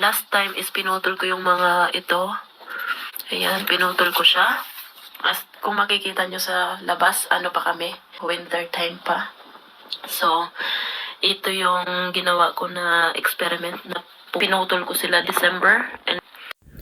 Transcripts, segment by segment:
Last time is pinutol ko yung mga ito. Ayan, pinutol ko siya. As, kung makikita nyo sa labas, ano pa kami, winter time pa. So, ito yung ginawa ko na experiment na pinutol ko sila December and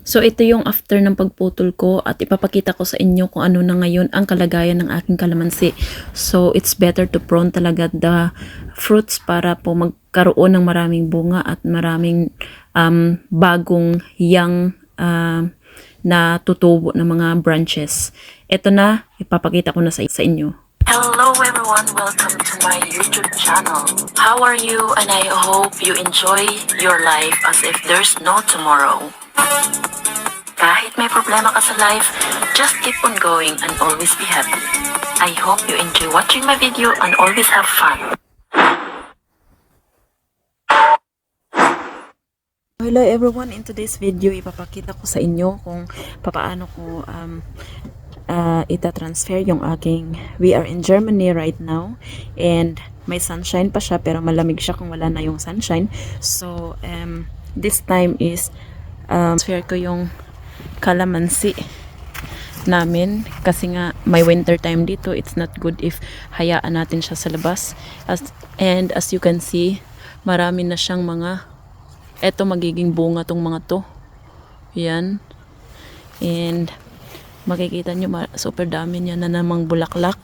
So ito yung after ng pagputol ko at ipapakita ko sa inyo kung ano na ngayon ang kalagayan ng aking kalamansi. So it's better to prune talaga the fruits para po magkaroon ng maraming bunga at maraming um, bagong young uh, na tutubo ng mga branches. Ito na, ipapakita ko na sa, sa inyo. Hello everyone, welcome to my YouTube channel. How are you? And I hope you enjoy your life as if there's no tomorrow. Kahit may problema ka sa life, just keep on going and always be happy. I hope you enjoy watching my video and always have fun. Hello everyone, in today's video ipapakita ko sa inyo kung papaano ko um, uh, ita-transfer yung aking we are in Germany right now and may sunshine pa siya pero malamig siya kung wala na yung sunshine so um, this time is um, transfer ko yung calamansi namin kasi nga may winter time dito. It's not good if hayaan natin siya sa labas. As, and as you can see marami na siyang mga eto magiging bunga tong mga to. Yan. And makikita nyo super dami niya na namang bulaklak.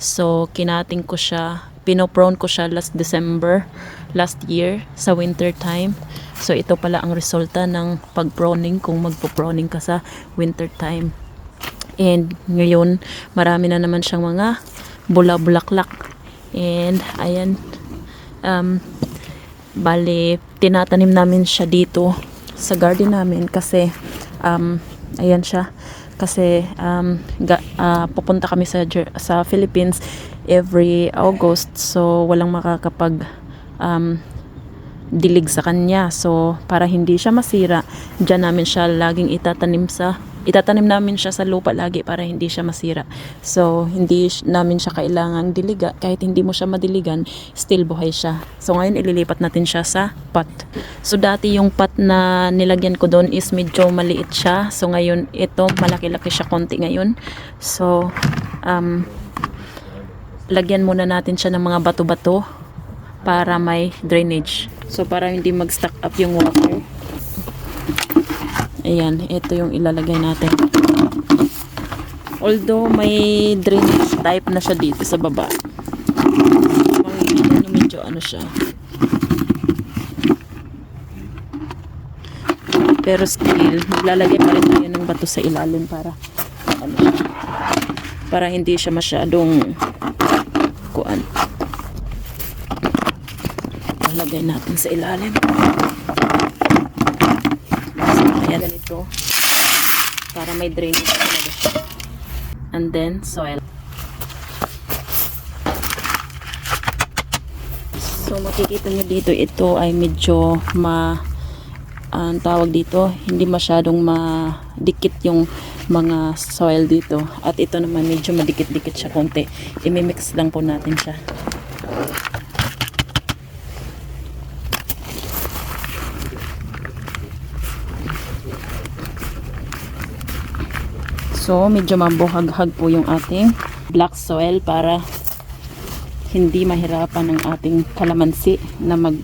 So kinating ko siya pinoprone ko siya last December last year sa winter time so ito pala ang resulta ng pag-proning kung magpo-proning ka sa winter time. And ngayon marami na naman siyang mga bula-bulaklak. And ayan um, bali tinatanim namin siya dito sa garden namin kasi um, ayan siya. Kasi um, ga, ah, pupunta kami sa sa Philippines every August. So walang makakapag um, dilig sa kanya. So para hindi siya masira diyan namin siya laging itatanim sa itatanim namin siya sa lupa lagi para hindi siya masira. So hindi namin siya kailangang diliga. Kahit hindi mo siya madiligan still buhay siya. So ngayon ililipat natin siya sa pot. So dati yung pot na nilagyan ko doon is medyo maliit siya. So ngayon ito malaki-laki siya konti ngayon. So um, lagyan muna natin siya ng mga bato-bato para may drainage. So, para hindi mag-stack up yung water. Ayan, ito yung ilalagay natin. Although, may drainage type na siya dito sa baba. Makikita nyo medyo ano siya. Pero still, maglalagay pa rin tayo ng bato sa ilalim para ano siya. Para hindi siya masyadong kuan lalagay natin sa ilalim. Kaya ganito. Para may drainage talaga. And then, soil. So, makikita nyo dito, ito ay medyo ma ang tawag dito, hindi masyadong madikit yung mga soil dito. At ito naman, medyo madikit-dikit siya konti. Imimix lang po natin siya. So, medyo mabuhaghag po yung ating black soil para hindi mahirapan ng ating kalamansi na mag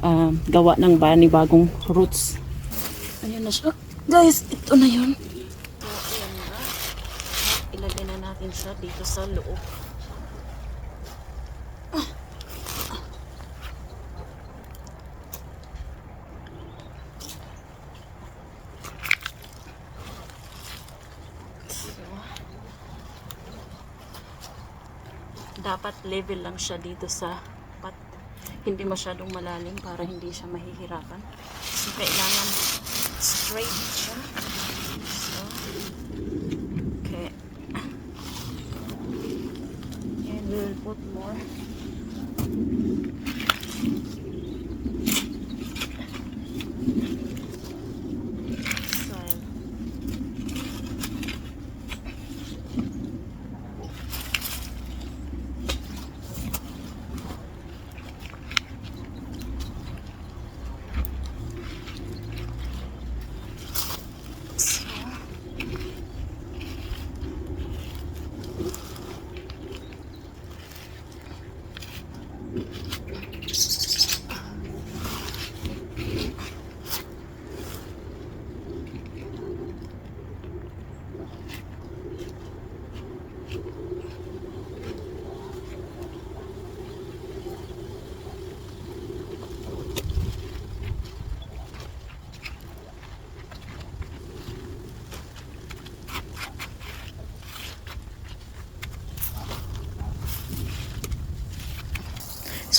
ah, gawa ng bagong roots. Ayan na siya. Guys, ito na yun. Ilagay na natin siya dito sa loob. Dapat level lang siya dito sa pot. Hindi masyadong malalim para hindi siya mahihirapan. So, kailangan straight siya.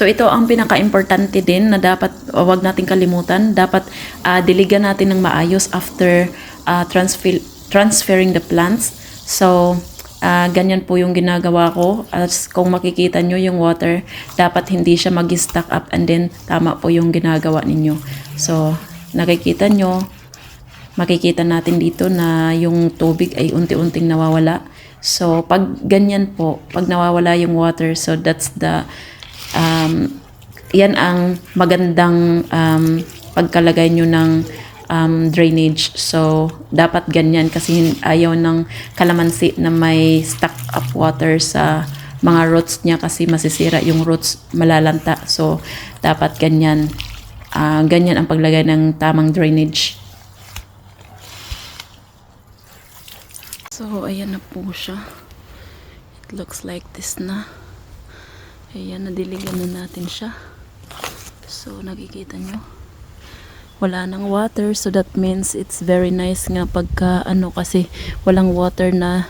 So ito ang pinaka-importante din na dapat uh, wag nating kalimutan. Dapat uh, diligan natin ng maayos after uh, transfer, transferring the plants. So uh, ganyan po yung ginagawa ko. As kung makikita nyo yung water, dapat hindi siya mag-stack up and then tama po yung ginagawa ninyo. So nakikita nyo, makikita natin dito na yung tubig ay unti-unting nawawala. So, pag ganyan po, pag nawawala yung water, so that's the, um, yan ang magandang um, pagkalagay nyo ng um, drainage. So, dapat ganyan kasi ayaw ng kalamansi na may stuck up water sa mga roots niya kasi masisira yung roots malalanta. So, dapat ganyan. Ah, ganyan ang paglagay ng tamang drainage. So, ayan na po siya. It looks like this na. Ayan, nadiligan na natin siya. So, nakikita nyo. Wala nang water, so that means it's very nice nga pagka ano kasi walang water na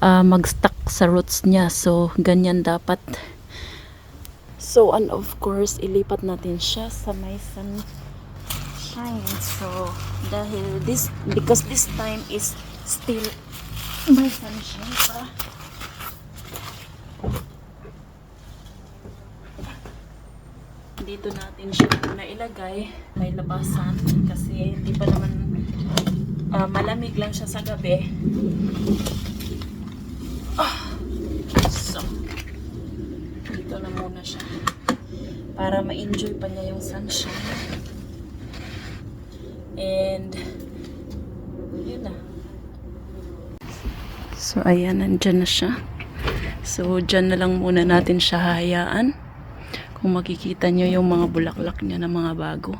ah, mag-stuck sa roots niya. So, ganyan dapat. So, and of course, ilipat natin siya sa may sunshine. So, dahil this, because this time is still may sunshine pa. Dito natin siya muna ilagay. May labasan kasi hindi pa naman ah, malamig lang siya sa gabi. Ah. So, dito na muna siya. Para ma-enjoy pa niya yung sunshine. And, yun na. So, ayan, nandyan na siya. So, dyan na lang muna natin siya hayaan. Kung makikita nyo yung mga bulaklak niya na mga bago.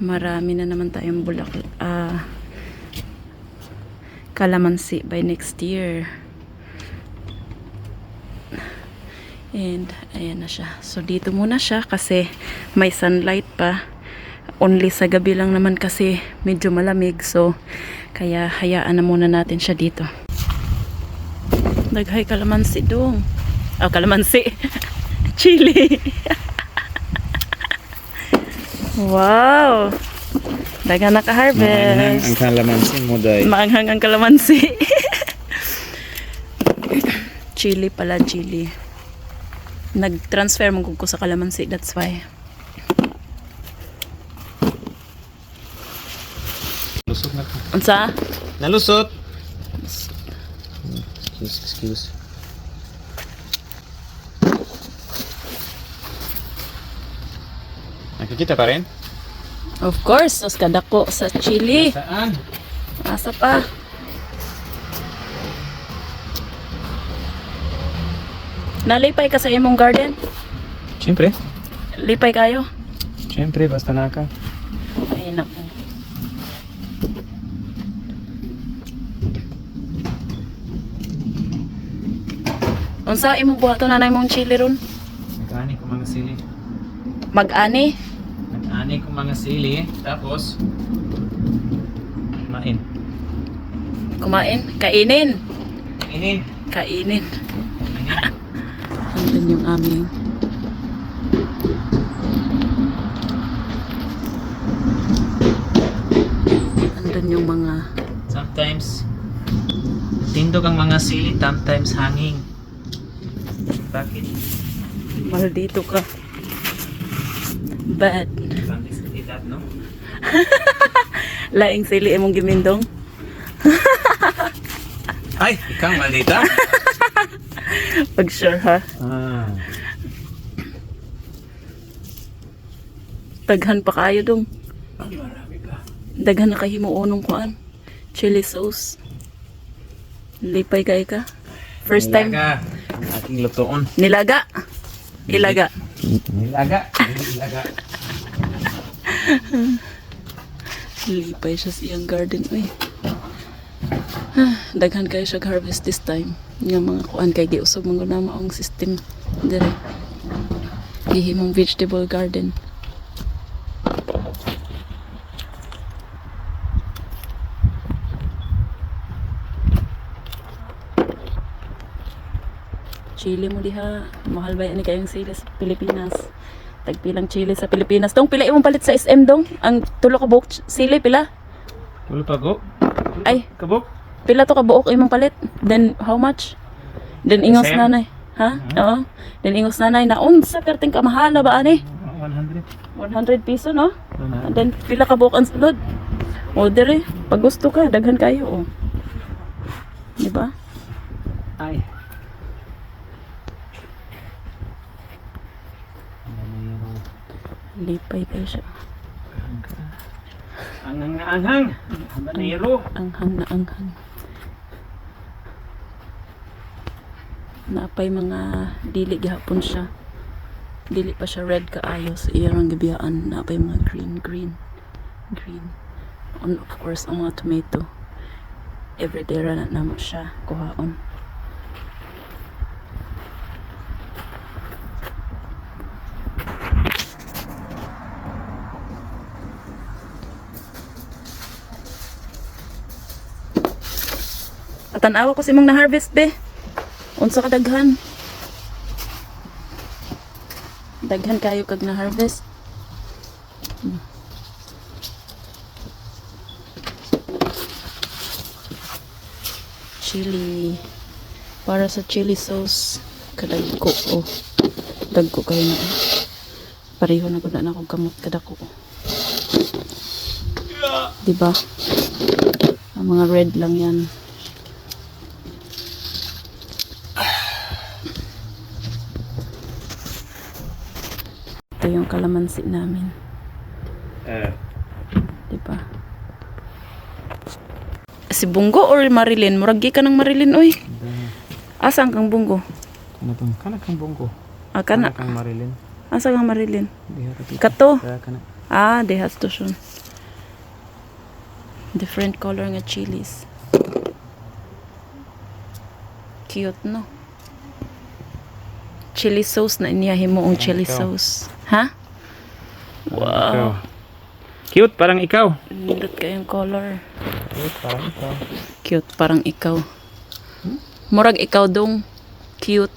Marami na naman tayong bulaklak. Ah, kalamansi by next year. And, ayan na siya. So, dito muna siya kasi may sunlight pa only sa gabi lang naman kasi medyo malamig so kaya hayaan na muna natin siya dito naghay kalamansi dong. Oh kalamansi. Chili. Wow. Daga Maanghang ang naka-harvest kalamansi mo day. maanghang ang kalamansi. Chili pala chili. Nag-transfer mo ko sa kalamansi that's why. Lusot na ko. unsa? Nalusot! Excuse, excuse. Nakikita pa rin? Of course, os kadako sa chili. Saan? Asa pa? Nalipay ka sa imong garden? Siyempre. Lipay kayo? Siyempre, basta naka. Ay, naku. Unsa imong buhaton na imong chili ron? Nag-ani ko mga sili. Mag-ani? Nag-ani ko mga sili. Tapos, main. Kumain? Kainin? Inin. Kainin. Andun yung aming Andun yung mga Sometimes, tindog ang mga sili. Sometimes, hanging. Bakit? maldito ka. Bad. Pang-eskalidad, no? Laing sili imong gimindong. Ay, ikaw maldita? Pag sure ha. ah. Daghan pa kayo dong. Marami pa. Daghan na kahimo unong kuan. Chili sauce. Lipay kay ka. First time Nilaga. Ang aking lutoon. nilaga. Ilaga. Nilaga. Nilaga. Lipay siya sa iyang garden. Uy. Ah, Daghan kayo siya harvest this time. Nga mga kuan kay giusog mga na maong system. Dire. Gihimong vegetable garden. Chili mo diha. Mahal ba yan kayong sili sa Pilipinas? Tagpilang chili sa Pilipinas. Dong, pila imong palit sa SM dong? Ang tulo ka buok sili, pila? Wala pa go. Ay, Kabok. pila to ka buok imong palit? Then, how much? Then, ingos SM? nanay. Ha? Oo. Then, ingos nanay na, unsa perting kamahala ba, ani? 100. 100 piso, no? And 100. then, pila ka buok ang sulod? O, dire. Pag gusto ka, daghan kayo, oh. Di ba? Ay. Lipay kayo siya. Anghang na anghang. Habanero. anghang na anghang. Napay mga dili gihapon siya. Dili pa siya red kaayo sa iyang gibiyaan. Napay mga green, green, green. And of course, ang mga tomato. Everyday ra na namo siya kuhaon. Tanawa ko si mong na-harvest be. Unsa ka daghan? Daghan kayo kag na-harvest. Chili. Para sa chili sauce. Kadagko oh. Dagko kayo na eh. Pareho na gud na akong kamot kadako. Diba? Ang mga red lang yan. Ito yung kalamansi namin. Eh. Di ba? Si Bungo or Marilyn? Muragi ka ng Marilyn, oy. Asan kang Bungo? Kana tong kana kang bongko. Ah, kana. kang Marilyn. Asa kang Marilyn? Kato. kana. Ah, dehas to siya. Different color nga chilies. Cute, no? Chili sauce na iniyahin mo ang chili sauce. Ha? Wow. Cute parang ikaw. Nindot kayong color. Cute parang ikaw. Cute, parang ikaw. Murag ikaw dong. Cute.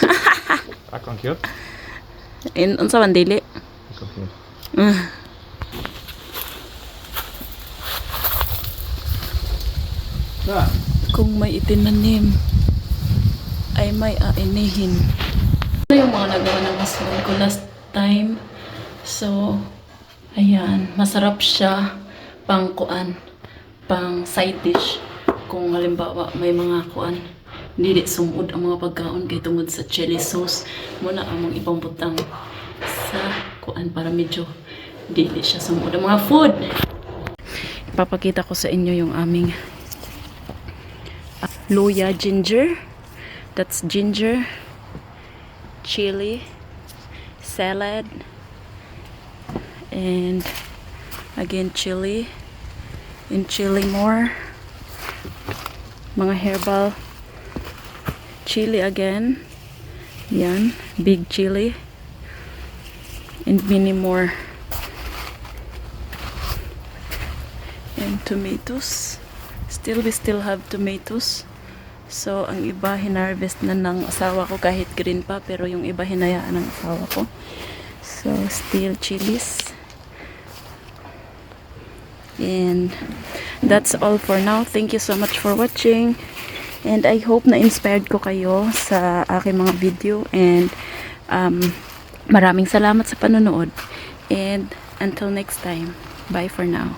Ako ang cute. In, unsa man dili? Ako cute. Ah. Kung may itinanim, ay may ainihin. Ito yung mga nagawa ng husband ko last time. So, ayan, masarap siya pang kuan, pang side dish. Kung halimbawa may mga kuan, dili sumud ang mga pagkaon kay tungod sa chili sauce. Muna among ibang butang sa kuan para medyo dili siya sumud ang mga food. Ipapakita ko sa inyo yung aming luya ginger. That's ginger, chili, salad, and again chili, and chili more. Mga herbal chili again. Yan, big chili. And many more. And tomatoes. Still, we still have tomatoes. So, ang iba hinarvest na ng asawa ko kahit green pa, pero yung iba hinayaan ng asawa ko. So, still chilies. And that's all for now. Thank you so much for watching. And I hope na inspired ko kayo sa aking mga video. And um, maraming salamat sa panonood. And until next time, bye for now.